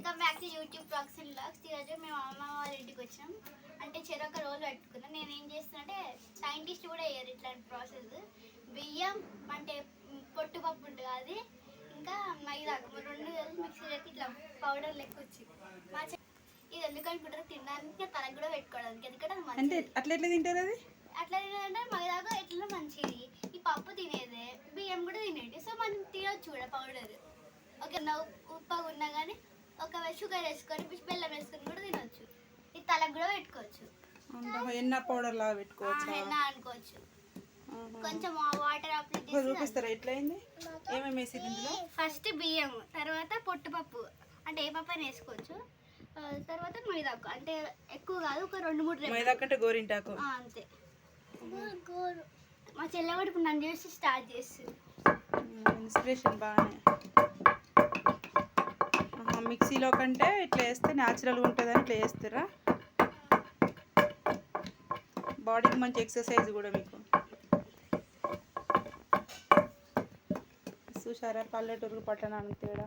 Welcome back to YouTube blogs and blogs. ఈరోజు మేము అమ్మ వాళ్ళ ఇంటికి వచ్చాం అంటే చెరొక రోజు పెట్టుకున్నాం. నేను ఏం చేస్తున్నా అంటే సైంటిస్ట్ కూడా అయ్యారు ఇట్లాంటి ప్రాసెస్ బియ్యం అంటే పొట్టుపప్పు ఉంటుంది అది ఇంకా మైదా రెండు కలిసి మిక్సీ చేసి ఇట్లా పౌడర్ లెక్క వచ్చింది మా ఇది ఎందుకు అనుకుంటారు తినడానికి తనకు కూడా పెట్టుకోవడానికి. ఎందుకంటే అది అంటే అట్లా ఎట్లా తింటారు అది? అట్లా తినాలంటే మైదాగా ఎట్లా మంచిది. ఈ పప్పు తినేదే బియ్యం కూడా తినేది. సో మనం తినొచ్చు కూడా పౌడర్ ఓకే నా ఉప్పగా ఉన్నా కానీ ఒకవేళ షుగర్ వేసుకొని బెల్లం వేసుకొని కూడా తినొచ్చు. ఈ తలకు కూడా పెట్టుకోవచ్చు. అంటే ఎన్న పౌడర్ లాగా పెట్టుకోవచ్చా? హెన్నా అనుకోవచ్చు. కొంచెం వాటర్ అప్లై చేసి చూపిస్తారా ఎట్లా అయింది ఏమేమి వేసి ఇందులో? ఫస్ట్ బియ్యం తర్వాత పొట్టుపప్పు. అంటే ఏ పప్పు అయినా వేసుకోవచ్చు తర్వాత మైదాకు. అంటే ఎక్కువ కాదు ఒక రెండు మూడు రెబ్బలు. మైదా కంటే గోరింటాకు. అంతే. మా చెల్లె కూడా ఇప్పుడు నన్ను చూసి స్టార్ట్ చేస్తుంది. ఇన్స్పిరేషన్ బాగానే మిక్సీలో కంటే ఇట్లా వేస్తే న్యాచురల్గా ఉంటుందని ఇట్లా వేస్తారా బాడీకి మంచి ఎక్సర్సైజ్ కూడా మీకు. చూసారా పల్లెటూరు పట్టణానికి తేడా?